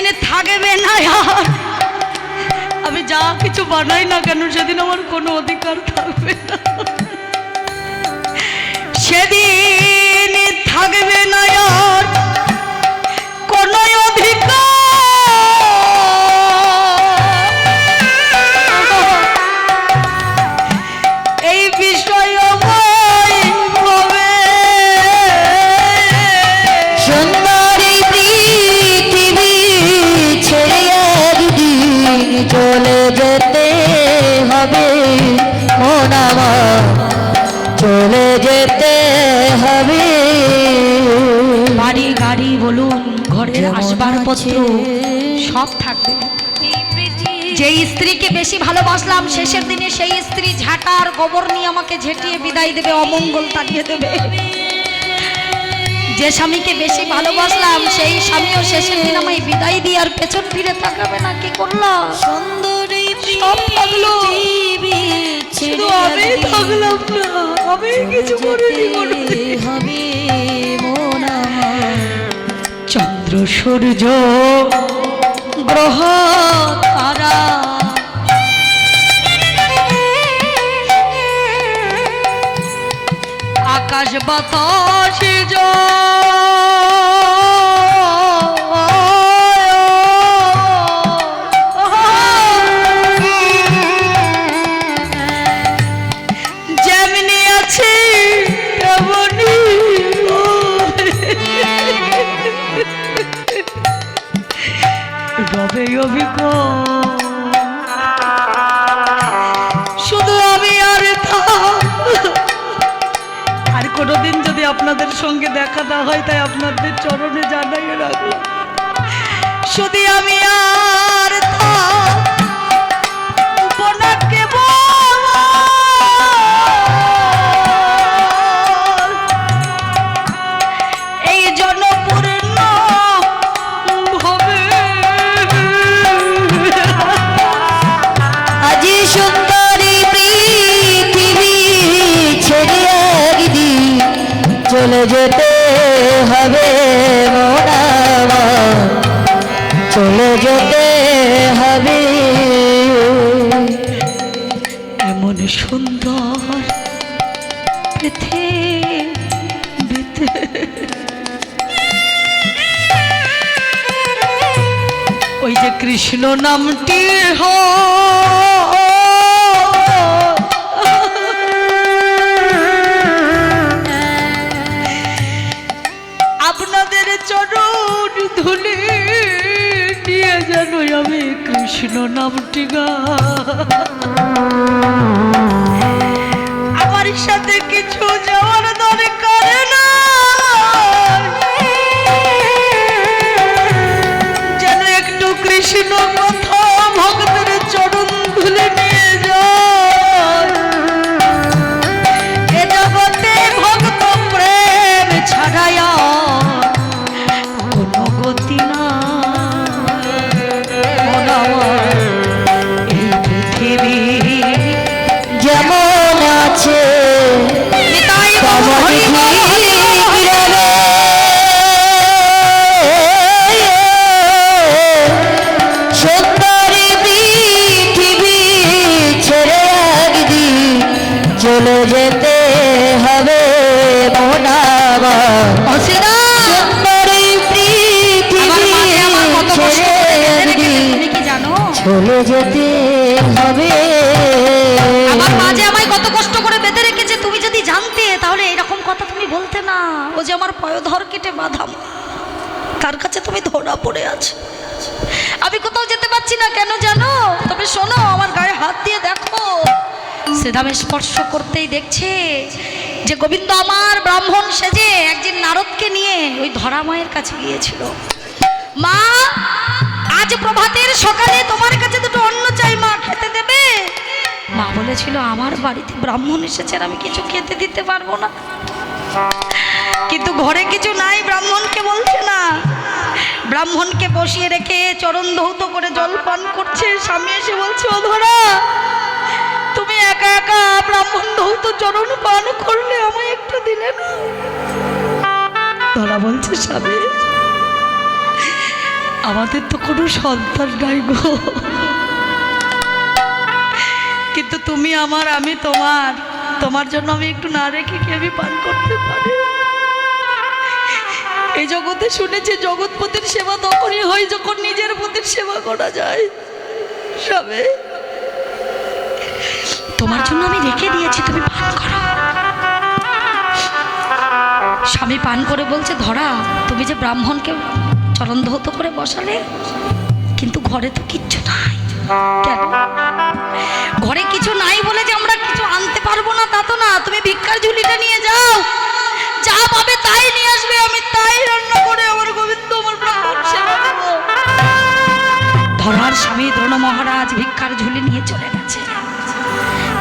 যেদিন থাকবে না আর। আমি যা কিছু বানাই না কেন, সেদিন আমার কোনো অধিকার থাকবে না। সেদিন থাকবে না আর। ঘরের আসবাবপত্র সব থাকবে। যে স্ত্রীকে বেশি ভালোবাসলাম শেষের দিনে সেই স্ত্রী ঝাঁটা আর গোবর নিয়ে আমাকে ঝেঁটিয়ে বিদায় দেবে অমঙ্গল তাড়িয়ে দেবে। যে স্বামীকে বেশি ভালোবাসলাম সেই স্বামীও শেষের দিন আমায় বিদায় দিয়ে আর পেছন ফিরে তাকাবে না। কি করলাম সুন্দরী সব থাকল। শুধু ছেড়ে আমি থাকলাম না আমি কিছু করিনি। যেতে হবে। চন্দ্র সূর্য গ্রহ তারা। আকাশ বাতাস রবে অভিজ্ঞ শুধু আমি আর। আর কোনোদিন যদি আপনাদের সঙ্গে দেখা না হয়, তাই আপনাদের চরণে জানাই রাখলাম শুধু আমি আর চলে যেতে হবে মন আমার চলে যেতে হবে। এমন সুন্দর পৃথিবীতে ওই যে কৃষ্ণ নামটি আপনাদের কৃষ্ণ নামটি গা। আমার সাথে কিছু যাওয়ার হবে। আমার মা যে আমায় কত কষ্ট করে বেঁধে রেখেছে, তুমি যদি জানতে, তাহলে এরকম কথা তুমি বলতে না। ও যে আমার পয়োধর কেটে বাঁধাম তার কাছে তুমি ধরা পড়ে আছো। আমি কোথাও যেতে পারছি না, কেন জানো? তবে শোনো, আমার গায়ে হাত দিয়ে দেখো। শ্রীধামে স্পর্শ করতেই দেখছে যে গোবিন্দ আমার ব্রাহ্মণ সেজে একদিন নারদকে নিয়ে ওই ধরা মায়ের কাছে গিয়েছিল। মা, আজ প্রভাতের সকালে তোমার কাছে দুটো মা খেতে মা বলেছিল, আমার বাড়িতে ব্রাহ্মণ এসেছে আমি কিছু খেতে দিতে পারব না। কিন্তু ঘরে কিছু নাই, ব্রাহ্মণকে বলছে না। ব্রাহ্মণকে বসিয়ে রেখে চরণ ধৌত করে জল পান করছে। স্বামী এসে বলছে, ও ধরা, তুমি একা একা ব্রাহ্মণ ধৌত চরণ পান করলে আমায় একটু দিলে না? ধরা বলছে, স্বামী, আমাদের তো কোনো সন্তান নাই গো। কিন্তু তুমি আমার, আমি তোমার। তোমার জন্য আমি একটু না রেখে কি আমি পান করতে পারি? এই জগতে শুনেছি, জগৎপতির সেবা তখনই হয় যখন নিজের পতির সেবা করা যায়। সবে। তোমার জন্য আমি রেখে দিয়েছি, তুমি পান করো। স্বামী পান করে বলছে, ধরা, তুমি যে ব্রাহ্মণকে চরণ ধৌত করে বসালে, কিন্তু ঘরে তো কিচ্ছু নাই। ঘরে কিছু নাই বলে যে আমরা কিছু আনতে পারব না, তা তো না। তুমি ভিক্ষার ঝুলিটা নিয়ে যাও। যা পাবে তাই নিয়ে আসবে। আমি তাই রান্না করে আমার গোবিন্দ, আমার ধরার স্বামী দ্রোণ মহারাজ ভিক্ষার ঝুলি নিয়ে চলে গেছে।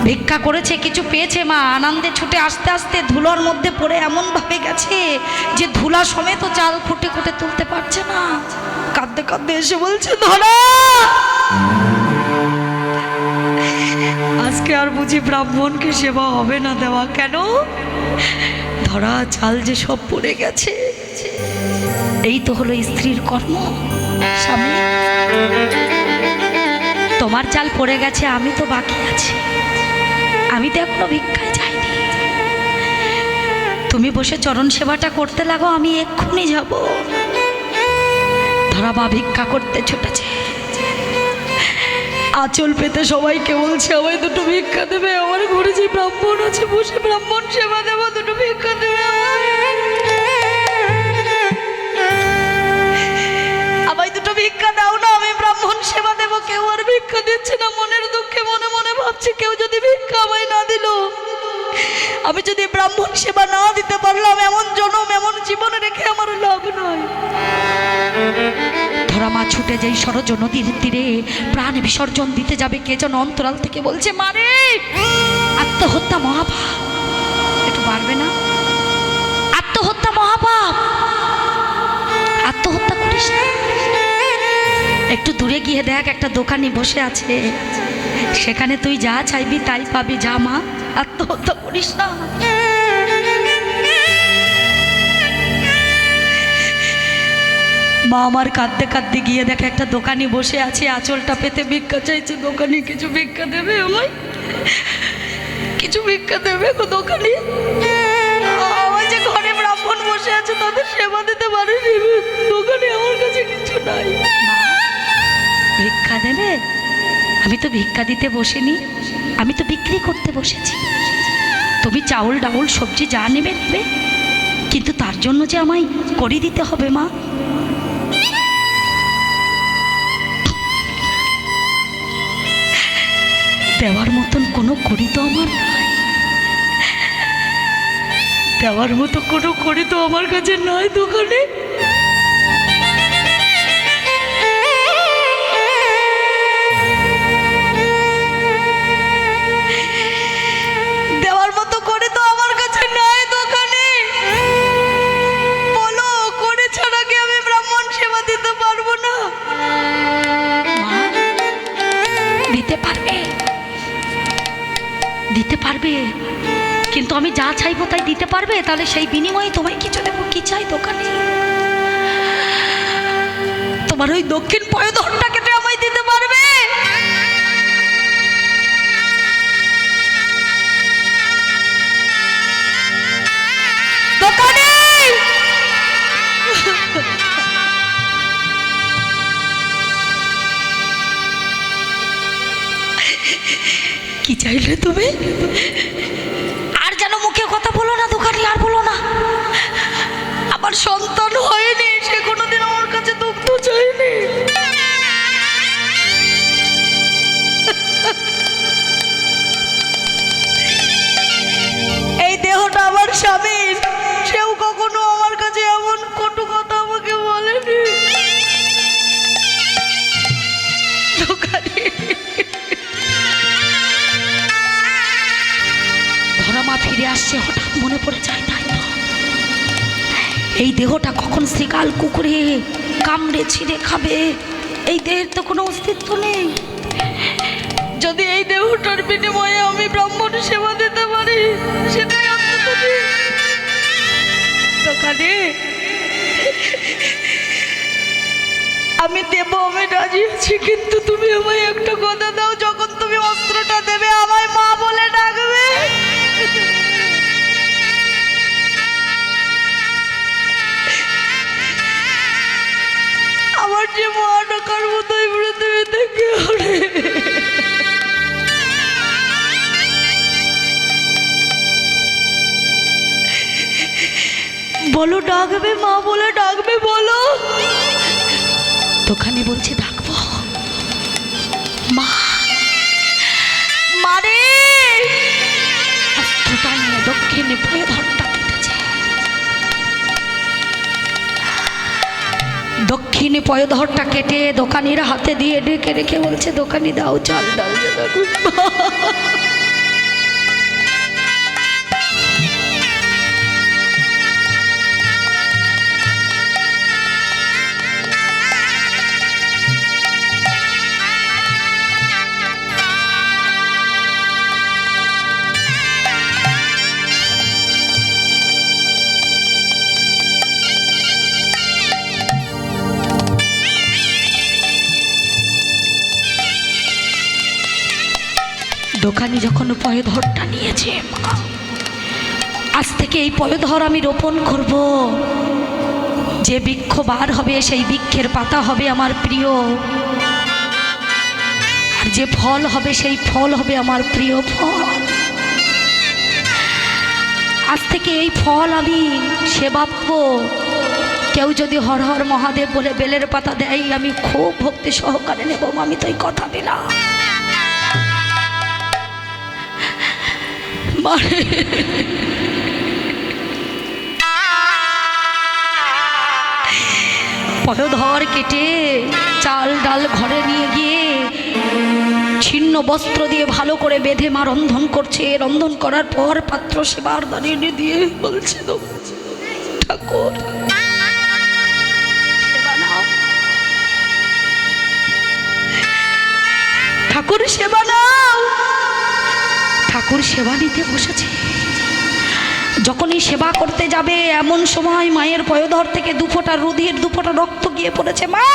ভিক্ষা করেছে, কিছু পেয়েছে মা। আনন্দে ছুটে আস্তে আস্তে ধুলোর মধ্যে পড়ে এমন ভাবে গেছে যে ধুলা সমেত চাল খুঁটে খুঁটে তুলতে পারছে না। কাঁদতে কাঁদতে এসে বলছে, ধরা! আজকে আর বুঝি ব্রাহ্মণকে সেবা হবে না দেওয়া কেন? ধরা চাল যে সব পড়ে গেছে। এই তো হলো স্ত্রীর কর্ম, স্বামী। তোমার চাল পড়ে গেছে, আমি তো বাকি আছি। আমি তো এখনও ভিক্ষায় যাইনি। তুমি বসে চরণ সেবাটা করতে লাগো, আমি এক্ষুনি যাব। ধরা মা ভিক্ষা করতে ছুটেছে। আঁচল পেতে সবাইকে বলছে, আমায় দুটো ভিক্ষা দেবে, আমার ঘরে যে ব্রাহ্মণ আছে, বসে ব্রাহ্মণ সেবা দেবো, দুটো ভিক্ষা দেবে আমায়। দুটো ভিক্ষা দাও না, আমি ব্রাহ্মণ সেবা দেবো, কেউ আর ভিক্ষা দিচ্ছে না, মনের দুঃখে মনে মনে ভাবছি, কেউ যদি ভিক্ষা আমায় না দিল। আমি যদি ব্রাহ্মণ সেবা না দিতে পারলাম, এমন জনম, এমন জীবনে রেখে আমার লাভ নয় ধরা মা ছুটে যাই সরজ নদীর তীরে প্রাণ বিসর্জন দিতে যাবে কে যেন অন্তরাল থেকে বলছে মারে আত্মহত্যা মহাপাপ। একটু পারবে না? আত্মহত্যা মহাপাপ। আত্মহত্যা করিস না। একটু দূরে গিয়ে দেখ, একটা দোকানে বসে আছে। সেখানে তুই যা চাইবি তাই পাবি। যা মা, আত্মহত্যা করিস না। মা আমার কাঁদতে কাঁদতে গিয়ে দেখে একটা দোকানি বসে আছে, আঁচলটা পেতে ভিক্ষা চাইছে। দোকানি, কিছু ভিক্ষা দেবে আমায়? কিছু ভিক্ষা দেবে গো দোকানি। আমার যে ঘরে ব্রাহ্মণ বসে আছে, তাদের সেবা দিতে পারেনি দোকানে আমার কাছে কিছু নাই। ভিক্ষা দেবে? আমি তো ভিক্ষা দিতে বসিনি। আমি তো বিক্রি করতে বসেছি। তুমি চাউল, ডাউল, সবজি যা নেবে নেবে। কিন্তু তার জন্য যে আমায় করে দিতে হবে মা দেওয়ার মতন কোনো করি তো আমার দেওয়ার মতো কোনো করি তো আমার কাছে নয় দোকানে। দেওয়ার মতো পারবে কিন্তু আমি যা চাইব তাই দিতে পারবে? তাহলে সেই বিনিময়ে তোমায় কিছু দেবো। কি চাই দোকানে? তোমার ওই দক্ষিণ পয়ধনটা কি চাইলে তুমি? আর যেন মুখে কথা বলো না দোকানে আর বলো না। আমার সন্তান দেহটা কখন শ্রীকাল কুকুরে কামড়ে ছিঁড়ে খাবে? এই দেহের তো কোনো অস্তিত্ব নেই। যদি এই দেহটার বিনিময়ে আমি ব্রাহ্মণ সেবা দিতে পারি, সেটাই দোকানে আমি দেবো, আমি রাজি আছি, কিন্তু তুমি আমায় একটা কথা দাও, যখন তুমি অস্ত্রটা দেবে, আমায় মা বলে ডাকবে। যে মা ডাকার মতোই পৃথিবীতে বলো, ডাকবে মা, বলে ডাকবে, বলো। দোকানে বলছে, ডাকবো। মা মারে দক্ষিণে ভয়ে ধরটা দক্ষিণে পয়োধরটা কেটে দোকানিরা হাতে দিয়ে ডেকে রেখে বলছে দোকানি দাও চাল ডাল জোগাড় করো।" দোকানি যখন পয়ধরটা নিয়েছে আজ থেকে এই পয়ধর আমি রোপণ করব। যে বৃক্ষ বার হবে, সেই বৃক্ষের পাতা হবে আমার প্রিয়। আর যে ফল হবে, সেই ফল হবে আমার প্রিয় ফল। আজ থেকে এই ফল আমি সেবা পাবো। কেউ যদি হর হর মহাদেব বলে, বেলের পাতা দেয়, আমি খুব ভক্তি সহকারে নেব আমি তো এই কথা দিলাম। মারে পয়ধর কেটে চাল ডাল ঘরে নিয়ে গিয়ে ছিন্ন বস্ত্র দিয়ে ভালো করে বেঁধে মা রন্ধন করছে। রন্ধন করার পর পাত্র সেবার দাঁড়িয়ে দিয়ে বলছে ঠাকুর ঠাকুর, সেবা নাও। ঠাকুর সেবা নিতে বসেছে। যখন এই সেবা করতে যাবে, এমন সময় মায়ের পয়োধর থেকে দুফোটা রুধির দুফোটা রক্ত গিয়ে পড়েছে। মা!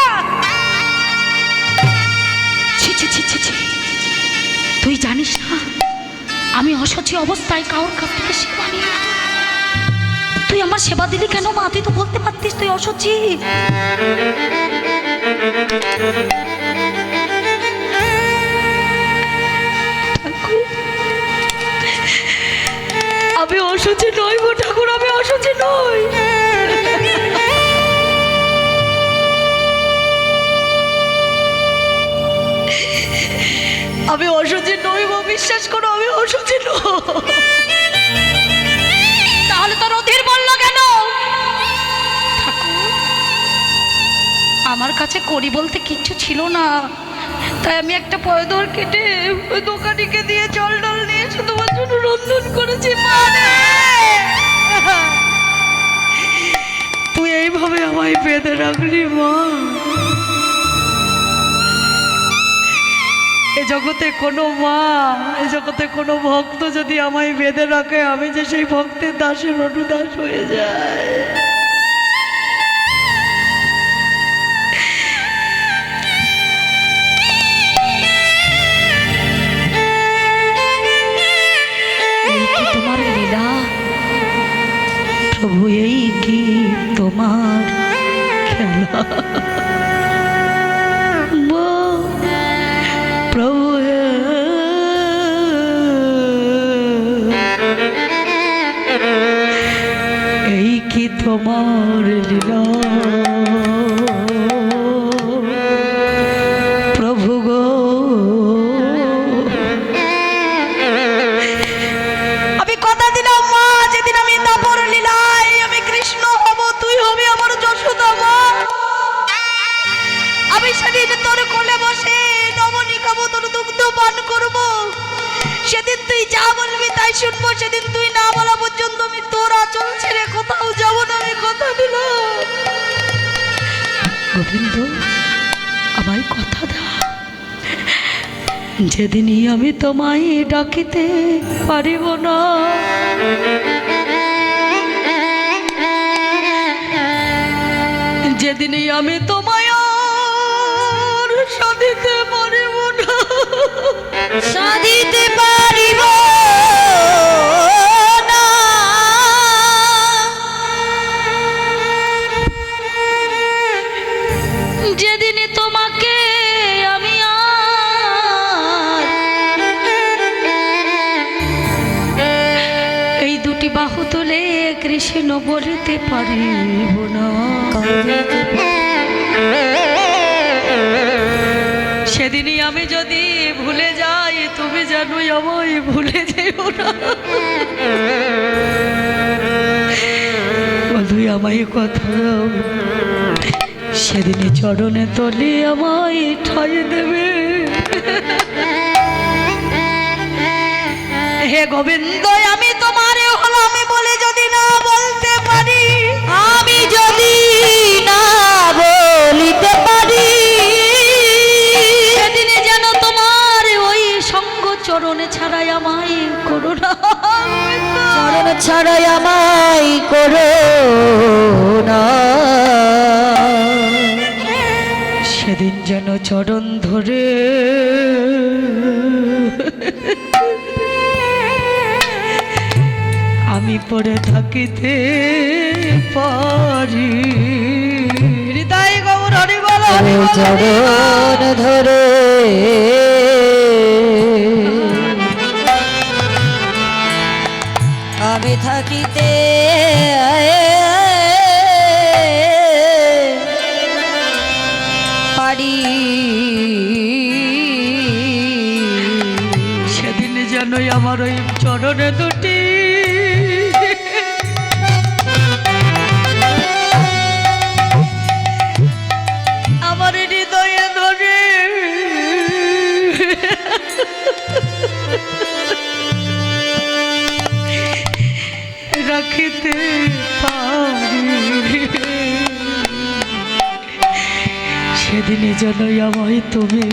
তুই জানিস না, আমি অসচি অবস্থায় কাউর কাছ থেকে সেবা নিই তুই আমার সেবা দিলি কেন, মা? তুই তো বলতে পারতিস তুই অসচি অসুচি নই গো ঠাকুর, আমি অসুচি নই। আমি অসুচি নই গো বিশ্বাস করো, আমি অসুচি নই। তাহলে তো রধির বলল কেন? আমার কাছে করি বলতে কিচ্ছু ছিল না। তাই আমি একটা পয়দর কেটে ওই দোকানিকে দিয়ে জল ডল নিয়ে তোমার জন্য রন্ধন করেছি তুই এইভাবে আমায় বেঁধে রাখলি, মা। এ জগতে কোনো মা, এ জগতে কোনো ভক্ত যদি আমায় বেঁধে রাখে, আমি যে সেই ভক্তের দাসের অনুদাস হয়ে যায় বল, প্রভু এই কি তোমার লীলা শুনব সেদিন তুই না বলা পর্যন্ত আমি তোর আচল ছেড়ে কোথাও যাব না আমি কথা দিলাম। গোবিন্দ আমায় কথা দাও। যেদিনই আমি তোমায় ডাকিতে পারিব না যেদিনই আমি তোমায় সাধিতে পারিব না। সাধিতে পারিব সেদিনই আমি যদি ভুলে যাই, তুমি জানোই আমায় ভুলে যেও না। বধুই আমায় কথা সেদিনই চরণে তলি আমায় ঠাই দেবে। হে গোবিন্দ ছাড়াই আমায় করো না। সেদিন যেন চরণ ধরে আমি পড়ে থাকিতে পারি। হৃদয় গৌর হরি বল ধরে চরণে দুটি। আমার হৃদয়ে রাখিতে পারি। সেদিনে যেনই আমায় তুমি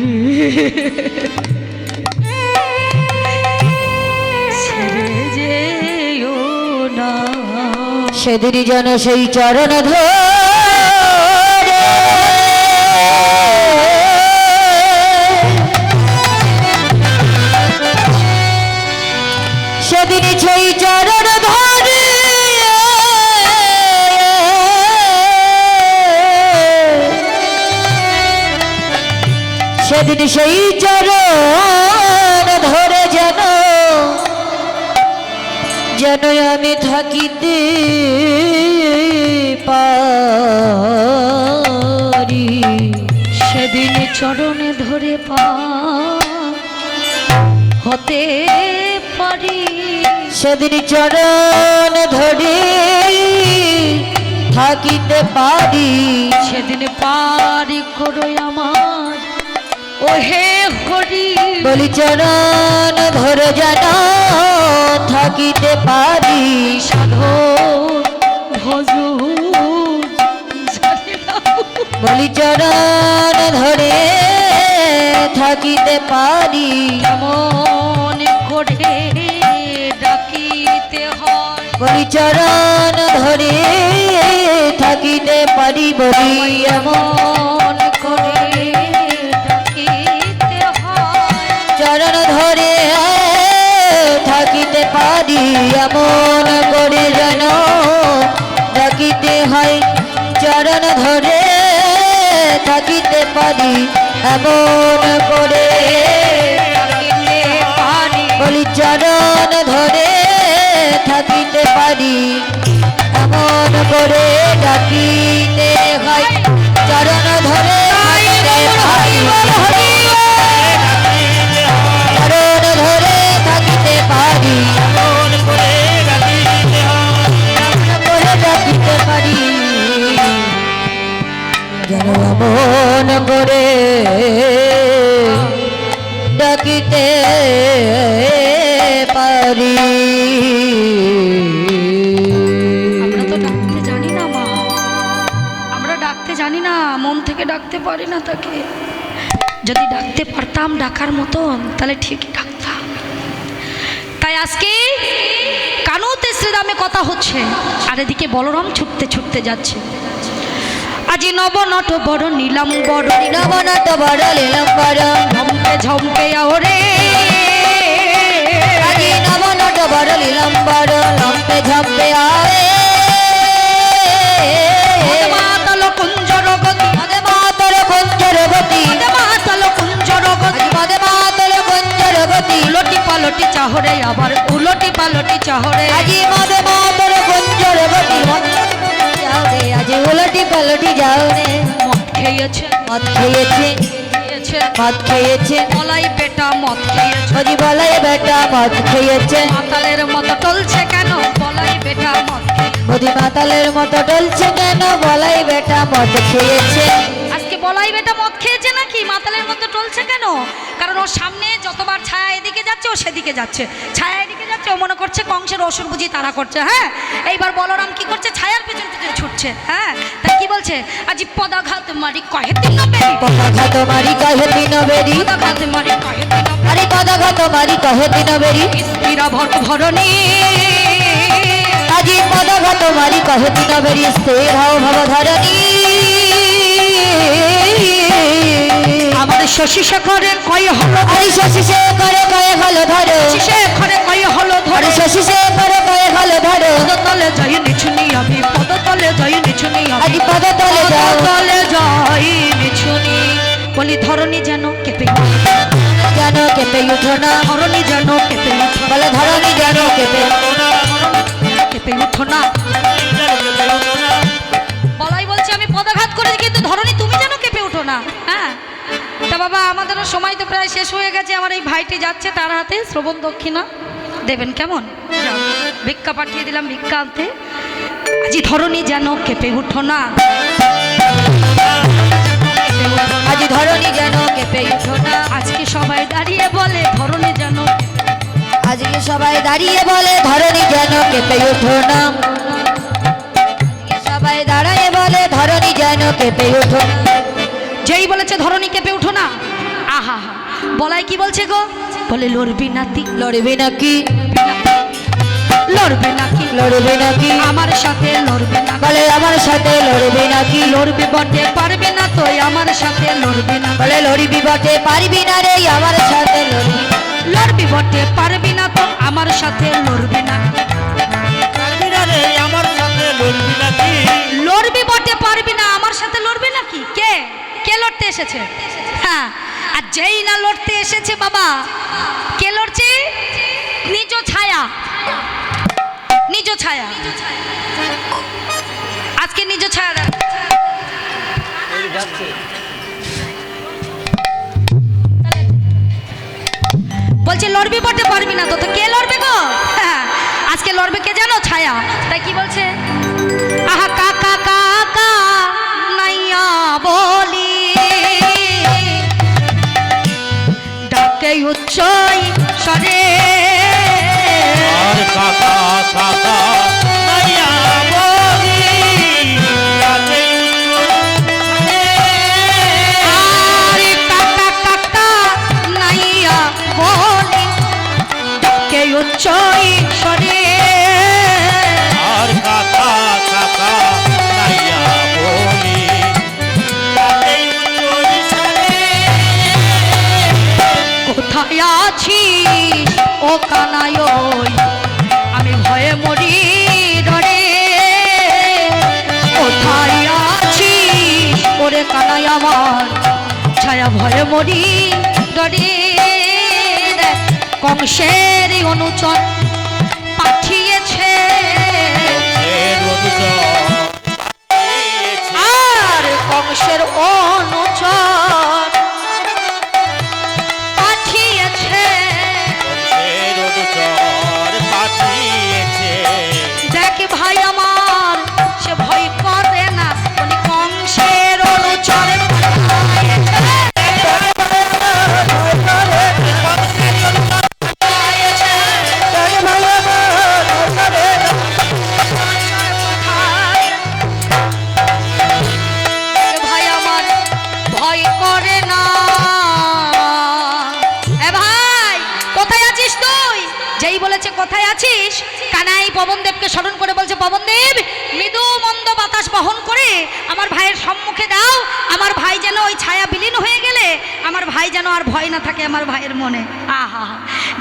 সেদিনই যেন সেই চরণ ধরে। সেদিনই সেই চরণ ধরে। সেদিন সেই চরণ যেন আমি থাকিতে পারি? সেদিন চরণে ধরে পা হতে পারি। সেদিন চরণ ধরে থাকিতে পারি। সেদিন পারি করো আমার ও হে হরি বলি চরণ ধরে যেন থাকিতে পারি। সাধো ভজ বলি চরণ ধরে থাকিতে পারি। কেমন করে ডাকিতে হয়। বলি চরণ ধরে থাকিতে পারি বলি এমন পারি, এমন করে যেন ডাকিতে হয়, চরণ ধরে থাকিতে পারি, এমন করে বলি, চরণ ধরে থাকিতে পারি, এমন করে ডাকিতে হয়, চরণ ধরে থাকিতে পারি। যেন এমন করে ডাকিতে পারি। জানি না, মন থেকে ডাকতে পারি না তাকে। যদি ডাকতে পারতাম, ডাকার মতন, তাহলে ঠিকই ডাকতাম। তাই আজকে কানুতে শ্রীরামে কথা হচ্ছে, আর এদিকে বলরাম ছুটতে ছুটতে যাচ্ছে। আজি নব নট বড় নিলাম বড় নবনত বড় লীলম্বর ঝম্পে ঝম্পে ওরে আজি নবনত বড় লীলম্বর লম্পে ঝম্পে আবে মাতাল কুঞ্জর গতি। মদে মাতর কুঞ্জর গতি। মাতাল কুঞ্জর গতি। আজি মদে মাতর কুঞ্জর গতি। উলটি পালটি চাহরে আবার। উলটি পালটি চাহরে। আজি মদে মাতর কুঞ্জর গতি। আজি উলটি পালটি যাও রে মদ খেয়েছে। মদ খেয়েছে। খেয়েছে। মদ খেয়েছে। মলাই বেটা মদ খেয়েছে। আজি বলাই বেটা মদ খেয়েছে। মাতালের মতো টলছে কেন? বলাই বেটা মদ খেয়েছে। মোদি মাতালের মতো ডলছে কেন? বলাই বেটা মদ খেয়েছে। আজকে বলাই বেটা মদ খেয়েছে নাকি? মাতালের মতো টলছে কেন? কারণ ওর সামনে যতবার ছায়া এদিকে যাচ্ছে ও সেদিকে যাচ্ছে। ছায়া এদিকে যাচ্ছে ও মনে করছে কংসের অসুর বুঝি তারা করছে হ্যাঁ? এইবার বলরাম কি করছে? ছায়ার পেছন পেছনে ছুটছে হ্যাঁ? তাই কি বলছে? আজি পদাঘাত মারি কহে দিন বেরি। পদাঘাত মারি কহে দিন বেরি। পদাঘাত মারি কহে দিন আরে পদাঘাত মারি কহে দিন বেরি। স্ত্রীরা ভর ভরণী আজি পদাঘাত মারি কহে দিন বেরি। স্থির হও ভব ধরণী। আমাদের শশী শেখরে কয় হলো আরে শশী করে কয়ে হলো ধরো। শেখরে কয় হলো ধরে। শশী করে কয়ে হলো ধরো। পদতলে যাই নিছুনি আমি পদতলে যাই নিছুনি আমি। আজি পদ তলে যাও। পদতলে যাই নিছুনি। বলি ধরণী যেন কেঁপে। যেন কেঁপে উঠো না। ধরণী যেন কেঁপে উঠো বলে ধরণী যেন কেঁপে কেঁপে উঠো না। বলাই বলছে আমি পদাঘাত করেছি কিন্তু ধরণী তুমি যেন কেঁপে উঠো না। তা বাবা আমাদেরও সময় তো প্রায় শেষ হয়ে গেছে। আমার এই ভাইটি যাচ্ছে তার হাতে শ্রবণ দক্ষিণা দেবেন কেমন? ভিক্ষা পাঠিয়ে দিলাম ভিক্ষা আনতে আজি ধরণী যেন কেঁপে উঠো না। আজি ধরণী যেন কেঁপে উঠো না। আজকে সবাই দাঁড়িয়ে বলে ধরণী যেন আজকে সবাই দাঁড়িয়ে বলে ধরণী যেন কেঁপে উঠো না। সবাই দাঁড়ায় বলে ধরণী যেন কেঁপে উঠো না। যেই বলেছে ধরণী কেঁপে আহা হা বলাই কি বলছে গো? বলে লড়বি নাতি লড়বে নাকি? লড়বে নাকি? লড়বে নাকি? আমার সাথে লড়বে না বলে আমার সাথে লড়বে নাকি? লড়বে বটে পারবে না তো আমার সাথে লড়বে না? বলে লড়বি বটে পারবি না রে আমার সাথে লড়বি লড়বি বটে পারবি না তো আমার সাথে লড়বে না? পারবি না রে আমার সাথে লড়বি নাকি? লড়বি বটে পারবি না আমার সাথে লড়বে নাকি? কে? কে লড়তে এসেছে? হ্যাঁ আর যেই না লড়তে এসেছে বাবা, কে লড়ছে? নিজ ছায়া। নিজ ছায়া। আজকে নিজ ছায়া। বলছে, লড়বি বটে, পারবি না তো। তো কে লড়বে গো? আজকে লড়বে কে জানো? ছায়া। তাই কি বলছে? আহা কাকা কাকা নাইয়া বলি উচ্চই সরে আর কাকা কাকা নাইয়া বলি আছিস ও ওই আমি ভয়ে মরি ডরে কোথায় আছিস ওরে কানাই আমার ছায়া ভয়ে মরি ডরে কংসের অনুচর পাঠিয়েছে। আর কংসের অনুচর বাতাস বহন করে আমার ভাইয়ের সম্মুখে দাও। আমার ভাই যেন ওই ছায়া বিলীন হয়ে গেলে আমার ভাই যেন আর ভয় না থাকে আমার ভাইয়ের মনে। আহা।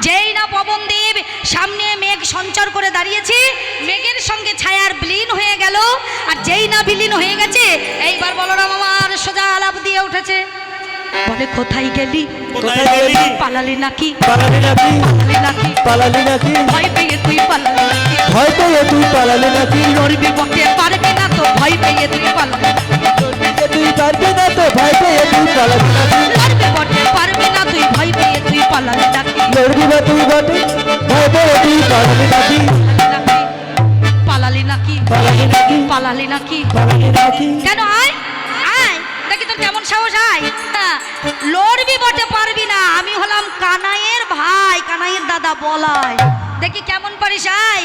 যেই না পবনদেব সামনে মেঘ সঞ্চার করে দাঁড়িয়েছি মেঘের সঙ্গে ছায়ার বিলীন হয়ে গেল। আর যেই না বিলীন হয়ে গেছে এইবার বলরাম আমার সোজা আলাপ দিয়ে উঠেছে। বলে কোথায় গেলি? কোথায় গেলি? পালালি নাকি? পালালি নাকি? পালালি নাকি? পালালি নাকি? ভয় পেয়ে তুই পালালি নাকি? ভয় পেয়ে তুই পালালি নাকি? লড়বি বটে পারবি না তো ভয় পেয়ে তুই পালালি তুই বটে, পারবি না তুই, ভয় পেয়ে তুই না তুই তুই নাকি? পালালি নাকি নাকি পালালি পালালি নাকি কেন আয়? আয়, দেখি তোর কেমন সাহস, আয়। লড়বি বটে, পারবি না। আমি হলাম কানাইয়ের ভাই, কানাইয়ের দাদা বলাই। দেখি কেমন পারিস আই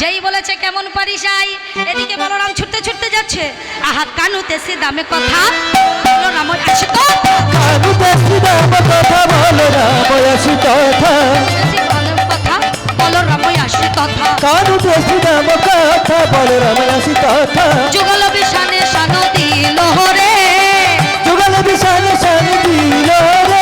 যেই বলেছে কেমন পারিস আই এদিকে বলরাম ছুটতে ছুটতে যাচ্ছে। আহা কানুতে সে দামে কথা। বলরাম আসে তো কানু বেশি দাম কথা বলো না বয়সী কথা। সে কথা বলরাম আসে তথা কানু বেশি দাম কথা বলো না বয়সী কথা। যুগল বিশানে